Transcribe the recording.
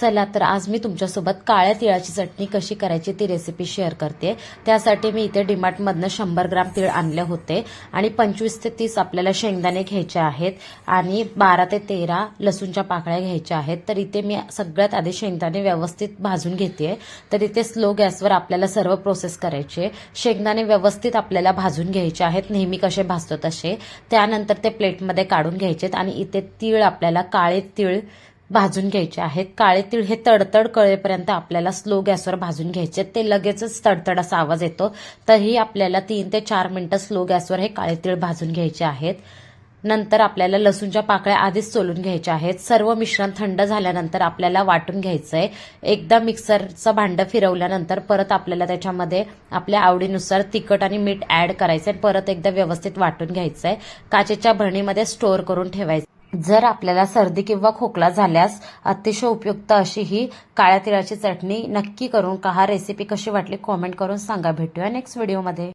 चला तर आज मी तुमच्यासोबत काळ्या तिळाची चटणी कशी करायची ती रेसिपी शेअर करते. त्यासाठी मी इथे डीमार्टमधनं शंभर ग्राम तीळ आणले होते आणि पंचवीस ते तीस आपल्याला शेंगदाणे घ्यायचे आहेत आणि बारा ते तेरा लसूणच्या पाकळ्या घ्यायच्या आहेत. तर इथे मी सगळ्यात आधी शेंगदाणे व्यवस्थित भाजून घेते तर इथे स्लो गॅसवर आपल्याला सर्व प्रोसेस करायचे. शेंगदाणे व्यवस्थित आपल्याला भाजून घ्यायचे आहेत. नेहमी कसे भाजतो तसे. त्यानंतर ते प्लेटमध्ये काढून घ्यायचेत आणि इथे तीळ आपल्याला काळे तीळ भाजून घ्यायचे आहेत. काळे तीळ हे तडतड कळेपर्यंत आपल्याला स्लो गॅसवर भाजून घ्यायचे. आहेत. ते लगेचच तडतड असा आवाज येतो. तरी आपल्याला तीन ते चार मिनिटं स्लो गॅसवर हे काळे तीळ भाजून घ्यायचे आहेत. नंतर आपल्याला लसूणच्या पाकळ्या आधीच सोलून घ्यायच्या आहेत. सर्व मिश्रण थंड झाल्यानंतर आपल्याला वाटून घ्यायचंय. एकदा मिक्सरचं भांडं फिरवल्यानंतर परत आपल्याला त्याच्यामध्ये आपल्या आवडीनुसार तिखट आणि मीठ ऍड करायचंय. परत एकदा व्यवस्थित वाटून घ्यायचंय. काचेच्या भरणीमध्ये स्टोअर करून ठेवायचं जर आपल्याला सर्दी किंवा खोकला झाल्यास अतिशय उपयुक्त अशी ही काळ्या तिळाची चटणी नक्की करून का हा रेसिपी कशी वाटली कॉमेंट करून सांगा. भेटूया नेक्स्ट व्हिडिओमध्ये